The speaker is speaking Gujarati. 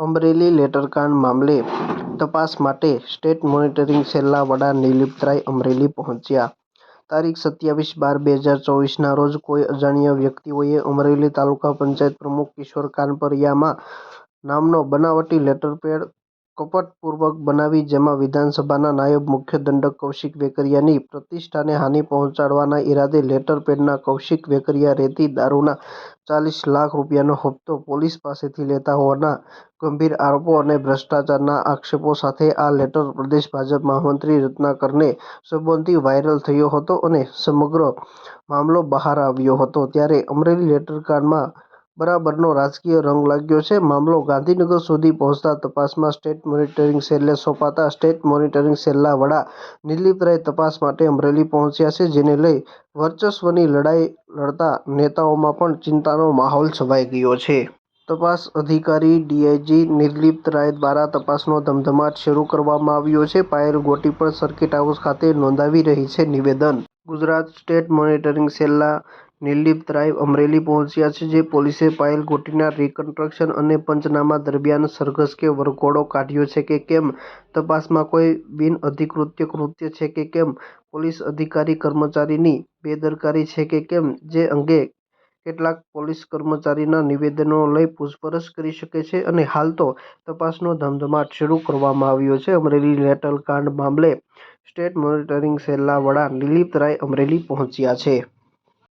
અમરેલી લેટરકાંડ મામલે તપાસ માટે સ્ટેટ મોનિટરિંગ સેલના વડા નિર્લિપ્ત રાય અમરેલી પહોંચ્યા. તારીખ સત્યાવીસ બાર બે હજાર ચોવીસના રોજ કોઈ અજાણ્યા વ્યક્તિઓએ અમરેલી તાલુકા પંચાયત પ્રમુખ કિશોર કાનપરિયામાં નામનો બનાવટી લેટરપેડ કપટપૂર્વક બનાવી, જેમાં વિધાનસભાના નાયબ મુખ્ય દંડક કૌશિક વેકરિયાની પ્રતિષ્ઠાને હાનિ પહોંચાડવાના ઈરાદે લેટરપેડના કૌશિક વેકરિયા રેતી દારૂના ચાલીસ લાખ રૂપિયાનો હપ્તો પોલીસ પાસેથી લેતા હોવાના ગંભીર આરોપો અને ભ્રષ્ટાચારના આક્ષેપો સાથે આ લેટર પ્રદેશ ભાજપ મહામંત્રી રત્નાકરને સંબોધી વાયરલ થયો હતો અને સમગ્ર મામલો બહાર આવ્યો હતો. ત્યારે અમરેલી લેટરકાંડમાં બરાબરનો રાજકીય રંગ લાગ્યો છે. મામલો ગાંધીનગર સુધી પહોંચતા તપાસમાં સ્ટેટ મોનિટરિંગ સેલને સોંપાતા સ્ટેટ મોનિટરિંગ સેલના વડા નિર્લિપ્ત રાય તપાસ માટે અમરેલી પહોંચ્યા છે, જેને લઈ વર્ચસ્વની લડાઈ લડતા નેતાઓમાં પણ ચિંતાનો માહોલ છવાઈ ગયો છે. તપાસ અધિકારી ડીઆઈજી નિર્લિપ્ત રાય દ્વારા તપાસનો ધમધમાટ શરૂ કરવામાં આવ્યો છે. પાયલ ગોટી પણ સર્કિટ હાઉસ ખાતે નોંધાવી રહી છે નિવેદન. ગુજરાત સ્ટેટ મોનિટરિંગ સેલના નિર્લિપ્ત રાય અમરેલી પહોંચ્યા છે, જે પોલીસે પાયલ ગોટીના રિકન્સ્ટ્રક્શન અને પંચનામા દરમિયાન સરઘસ કે વરઘોડો કાઢ્યો છે કે કેમ? તપાસમાં કોઈ બિનઅધિકૃત્ય કૃત્ય છે કે કેમ? પોલીસ અધિકારી કર્મચારીની બેદરકારી છે કે કેમ? જે અંગે કેટલાક પોલીસ કર્મચારીના નિવેદનો લઈ પૂછપરછ કરી શકે છે અને હાલ તો તપાસનો ધમધમાટ શરૂ કરવામાં આવ્યો છે. અમરેલી લેટલ કાંડ મામલે સ્ટેટ મોનિટરિંગ સેલના વડા નિલીપ રાય અમરેલી પહોંચ્યા છે।